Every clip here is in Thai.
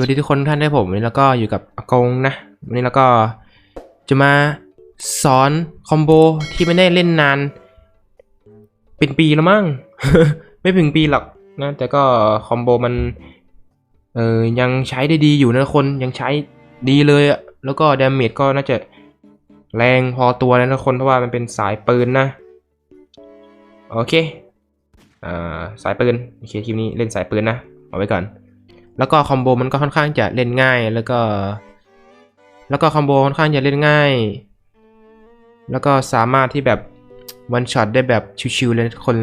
วัสดีทุกคนท่านด้วยผมวันนี้แล้วก็อยู่กับอากงนะวันนี้แล้วก็จะมาสอนคอมโบที่ไม่ได้เล่นนาน เป็นปีแล้วมั้ง ไม่ถึงปีหรอกนะ แต่ก็คอมโบมันเออยังใช้ได้ดีอยู่นะคนยังใช้ดีเลยอะแล้วก็ดาเมจก็น่าจะแรงพอตัวนะทุกคนเพราะว่ามันเป็นสายปืนนะ โอเคอ่าสายปืนโอเคคลิปนี้เล่นสายปืนนะเอาไว้ก่อน แล้วก็คอมโบมันก็ค่อนข้างจะเล่นง่ายแล้วก็ แล้วก็คอมโบค่อนข้างจะเล่นง่าย แล้วก็สามารถที่แบบวันช็อตได้แบบชิวๆเลยทุกคน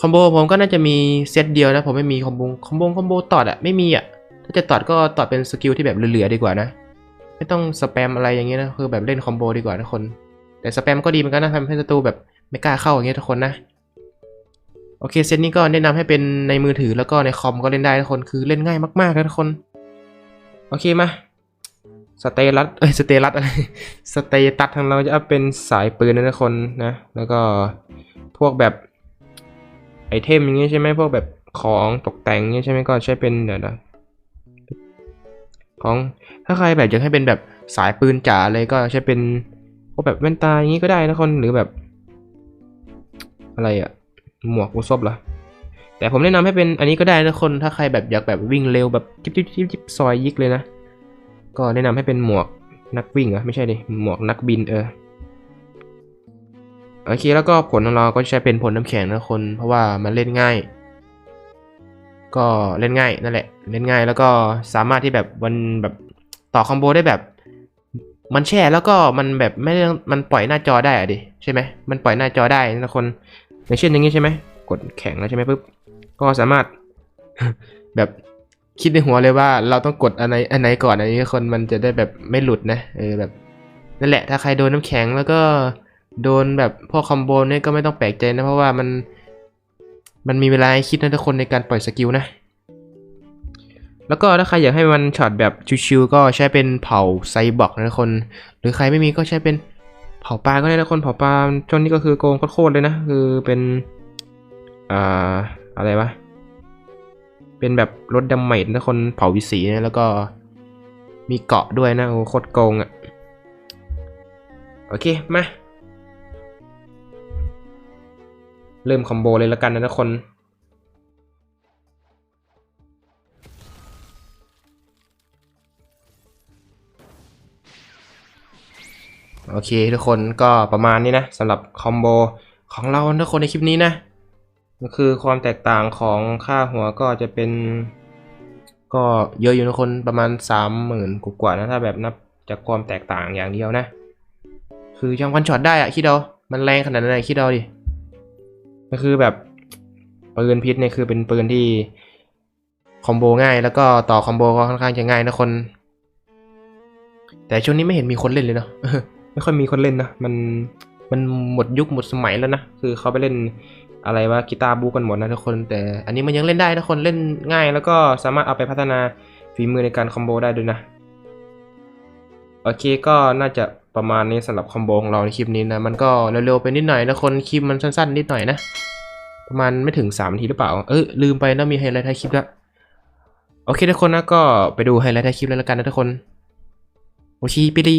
คอมโบผมก็น่าจะมีเซตเดียวนะผมไม่มีคอมโบคอมโบคอมโบตอดอะไม่มีอะถ้าจะตอดก็ตอดเป็นสกิลที่แบบเหลือๆดีกว่านะ ไม่ต้องสแปมอะไรอย่างเงี้ยนะคือแบบเล่นคอมโบดีกว่าทุกคน แต่สแปมก็ดีเหมือนกันนะทำให้ศัตรูแบบไม่กล้าเข้าอย่างเงี้ยทุกคนนะ โอเคเซตนี้ก็แนะนำให้เป็นในมือถือแล้วก็ในคอมก็เล่นได้ทุกคนคือเล่นง่ายมากๆนะทุกคน โอเคมาสเตลัสเอ้ยสเตลัสอะไรสเตตัสทางเราจะเป็นสายปืนนะทุกคนนะ แล้วก็พวกแบบไอเทมอย่างเงี้ยใช่ไหมพวกแบบของตกแต่งเงี้ยใช่ไหมก็ใช้เป็นเดี๋ยวนะของถ้าใครแบบอยากให้เป็นแบบสายปืนจ๋าเลยก็ใช้เป็นพวกแบบแว่นตาอย่างงี้ก็ได้นะทุกคนหรือแบบ อะไรอะ หมวกอุซบเหรอแต่ผมแนะนำให้เป็นอันนี้ก็ได้นะคน ถ้าใครแบบอยากแบบวิ่งเร็วแบบจิ๊บจิ๊บจิ๊บจิ๊บซอยยิกเลยนะ ก็แนะนำให้เป็นหมวกนักวิ่งอะไม่ใช่ดิ หมวกนักบินเออ โอเคแล้วก็ผลของเราก็ใช้เป็นผลน้ำแข็งนะคน เพราะว่ามันเล่นง่าย ก็เล่นง่ายนั่นแหละ เล่นง่ายแล้วก็สามารถที่แบบมันแบบต่อคอมโบได้แบบ มันแช่แล้วก็มันแบบไม่มันปล่อยหน้าจอได้อะดิใช่ไหมมันปล่อยหน้าจอได้นะคน อย่างเช่นอย่างนี้ใช่ไหมกดแข็งแล้วใช่ไหมปุ๊บก็สามารถแบบคิดในหัวเลยว่าเราต้องกดอันไหนอันไหนก่อนอันนี้คนมันจะได้แบบไม่หลุดนะเออแบบนั่นแหละถ้าใครโดนน้ำแข็งแล้วก็โดนแบบพวกคอมโบเนี่ยก็ไม่ต้องแปลกใจนะเพราะว่ามัน มันมีเวลาให้คิดนะทุกคนในการปล่อยสกิลนะ แล้วก็ถ้าใครอยากให้มันช็อตแบบชิวๆก็ใช้เป็นเผาไซบอร์กนะทุกคน หรือใครไม่มีก็ใช้เป็น เผาปลาก็ได้นะคนเผาปลาช่วงนี้ก็คือโกงโคตรเลยนะ คือเป็นอ่าอะไรวะเป็นแบบรถดำเมจนะคนเผาวิสีนะแล้วก็มีเกาะด้วยนะโอ้โคตรโกงอะ่ะโอเคมาเริ่มคอมโบเลยแล้วกันนะทุกคน โอเคทุกคนก็ประมาณนี้นะสำหรับคอมโบของเราทุกคนในคลิปนี้นะก็คือความแตกต่างของค่าหัวก็จะเป็น ก็เยอะอยู่ทุกคนประมาณสามหมื่นกว่าๆนะถ้าแบบนับจากความแตกต่างอย่างเดียวนะ คือยังวันช็อตได้อะคิดเอามันแรงขนาดนั้นคิดเอาดิก็คือแบบปืนพิษเนี่ยคือเป็นปืนที่คอมโบง่าย แล้วก็ต่อคอมโบก็ค่อนข้างจะง่ายนะคน แต่ช่วงนี้ไม่เห็นมีคนเล่นเลยเนาะ ไม่ค่อยมีคนเล่นนะ มันมันหมดยุคหมดสมัยแล้วนะ คือเขาไปเล่นอะไรว่ากีตาร์บูกันหมดนะทุกคน แต่อันนี้มันยังเล่นได้ทุกคนเล่นง่าย แล้วก็สามารถเอาไปพัฒนาฝีมือในการคอมโบได้ด้วยนะ โอเคก็น่าจะประมาณนี้สำหรับคอมโบของเราในคลิปนี้นะ มันก็เร็วๆไปนิดหน่อยนะคนคลิปมันสั้นๆนิดหน่อยนะ ประมาณไม่ถึง3นาทีหรือเปล่า เออลืมไปนะมีไฮไลท์ท้ายคลิปแล้วโอเคทุกคนนะก็ไปดูไฮไลท์ท้ายคลิปแล้วกันนะทุกคนโอชิปิลี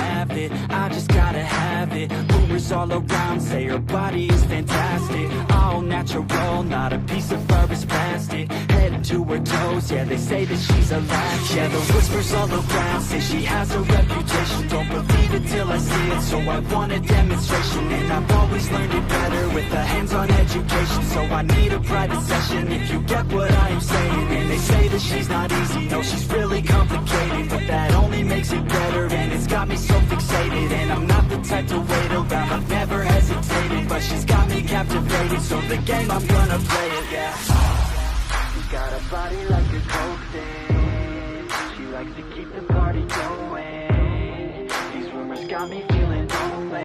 it, I just gotta have it. Rumors all around say her body is fantastic. All natural, not a piece of fur is plastic. Head to her toes, yeah they say that she's a latch Yeah the whispers all around say she has a reputation. Don't believe it till I see it, so I want a demonstration. And I've always learned it better with a hands-on education. So I need a private session if you get what I am saying. And they say that she's not easy, no she's really complicated. But that only makes it better it's got me so fixated And I'm not the type to wait around, I've never hesitated But she's got me captivated, so the game I'm gonna play it, yeah She's got a body like a coke stand. She likes to keep the party going. These rumors got me